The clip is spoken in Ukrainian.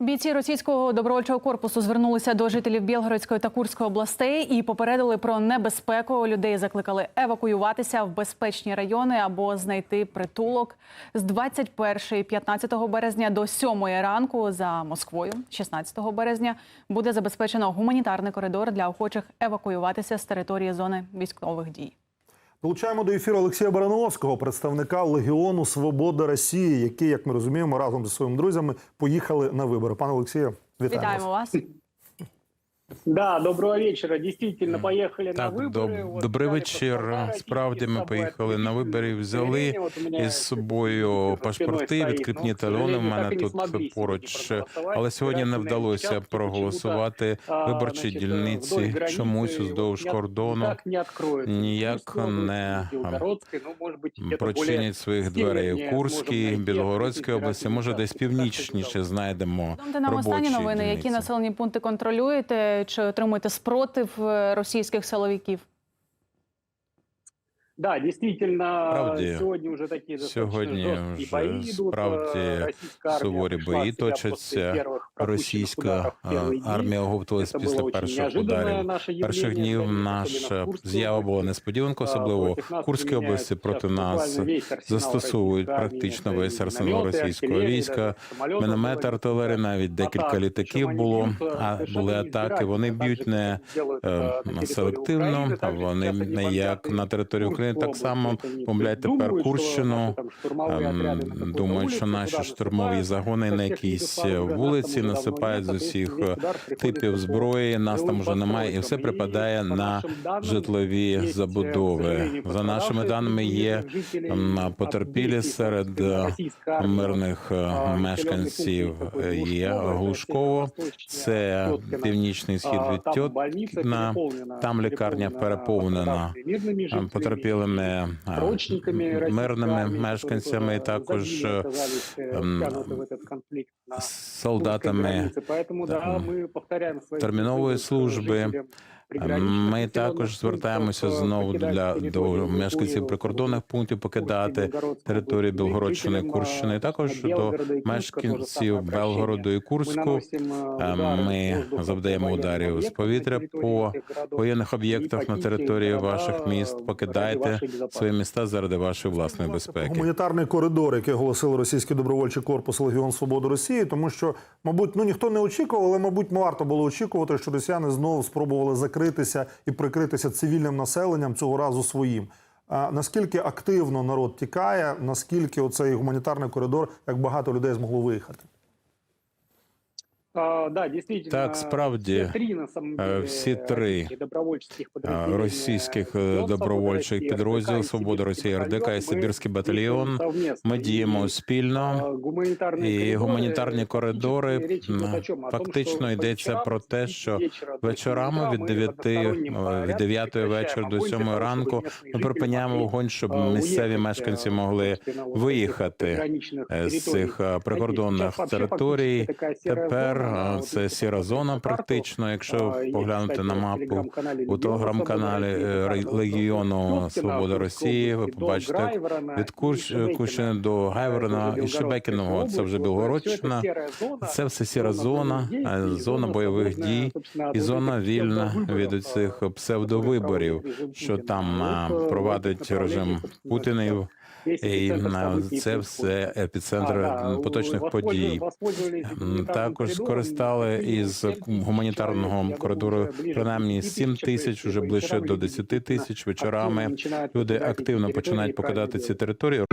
Бійці російського добровольчого корпусу звернулися до жителів Білгородської та Курської областей і попередили про небезпеку. Людей закликали евакуюватися в безпечні райони або знайти притулок з 21 15 березня до 7 ранку за Москвою. 16 березня буде забезпечено гуманітарний коридор для охочих евакуюватися з території зони військових дій. Долучаємо до ефіру Олексія Барановського, представника Легіону Свобода Росії, який, як ми розуміємо, разом зі своїми друзями поїхали на вибори. Пане Олексію, вітаємо. Вітаємо вас. вас. Да, доброго вечора. Действительно, поехали Так, на выборы. доб- Вот добрий взяли вечір. паспорта Справді ми российские с собой, поїхали на вибори, взяли удостоверение. Вот у меня із собою за спиной паспорти, стоит. відкріпні Ну, к талони. У сожалению, мене так и не тут смогли сегодня поруч. проголосовать. Але сьогодні не Избирательные вдалося участки проголосувати почему-то, а, виборчі значить, дільниці вдоль границы чомусь уздовж не от- кордону. никак не откроются. ніяк Курской области, не, Белгородской, ну, может быть, где-то более Прочинять своїх дверей у севернее Курській, сможем найти Білгородській открытые області. Може, десь избирательные участки. північніше Так, знайдемо Повідомте нам останні робочі новини. Які дільниці. населені пункти контролюєте? Чи отримуєте спротив е, російських силовиків? Да, действительно, Справді, сьогодні вже такі сьогодні вже справді Е, суворі бої точаться. Російська день. армія оговтувалась після перших ударів. Перших днів наша з'ява була несподіванка, особливо Курській області проти нас застосовують практично весь арсенал російського війська, міномет артилерії, навіть декілька літаків було. А були атаки. Вони б'ють не е, селективно, а вони не як на території України, так само бомблять тепер Курщину. Ем, Думають, що наші штурмові загони на якійсь вулиці насипають з давно усіх нет, весь удар типів приходится по зброї. Нас там жилым вже немає, і все постройкам. припадає по на нашим даним, житлові есть, э, к забудови. сожалению, За нашими пострадавшие даними, среди є жителей м, от потерпілі действий, серед собственно, е, российской армии. мирних е, А, мешканців. населений пункт Є Глушково, це Глушково, северо-восточне це Тьоткино. північний схід А, від Там больниця Тьоткіна. переповнена, Там лікарня переповнена пострадавшими мирними е, жителями, потерпілими е, срочниками російської мирними армії, мешканцями, і які також загинули, е, оказались, е, ем, втягнуті в этот конфлікт на Курській солдатами Поэтому, да, да, ми також звертаємося знову для до мешканців прикордонних пунктів покидати області, Білгородщини, Курщини, е, також до мешканців Белгороду і Курську. Ми завдаємо ударів з повітря по воєнних об'єктах на території ваших міст. Покидайте свої міста заради вашої власної безпеки. Гуманітарний коридор, який оголосили російський добровольчий корпус Легіон Свободи Росії, тому що, мабуть, ну ніхто не очікував, але мабуть, варто було очікувати, що росіяни знову спробували закритися і прикритися цивільним населенням цього разу своїм. А наскільки активно народ тікає, наскільки оцей гуманітарний коридор, як багато людей змогло виїхати? Да, действительно, Так, справді, всі три, Російських добровольчих Свободы России», підрозділ РДК Свобода Росії РДК і Сибірський батальйон. Ми діємо спільно. І гуманітарні коридори фактично, йдеться про те, що 9 вечора до вечорами від ми 9, від порядку 9 вечора до прекращаємо 7 огонь для того, ранку ми припиняємо вогонь, щоб місцеві мешканці могли з цих виїхати з цих прикордонних територій. Тепер це сіра зона, практично. Якщо поглянути на мапу у телеграм-каналі е, Легіону Свобода Росії, ви побачите від Курщ, Курщини до Гайворона і Шебекіного. Це вже Білгородщина. Це все сіра зона, е, зона бойових дій і зона вільна від цих псевдовиборів, що там е, провадить режим Путінів. І на це все епіцентр поточних подій. Також скористали із гуманітарного коридору принаймні 7 тисяч, уже ближче до 10 тисяч вечорами. Люди активно починають покидати ці території.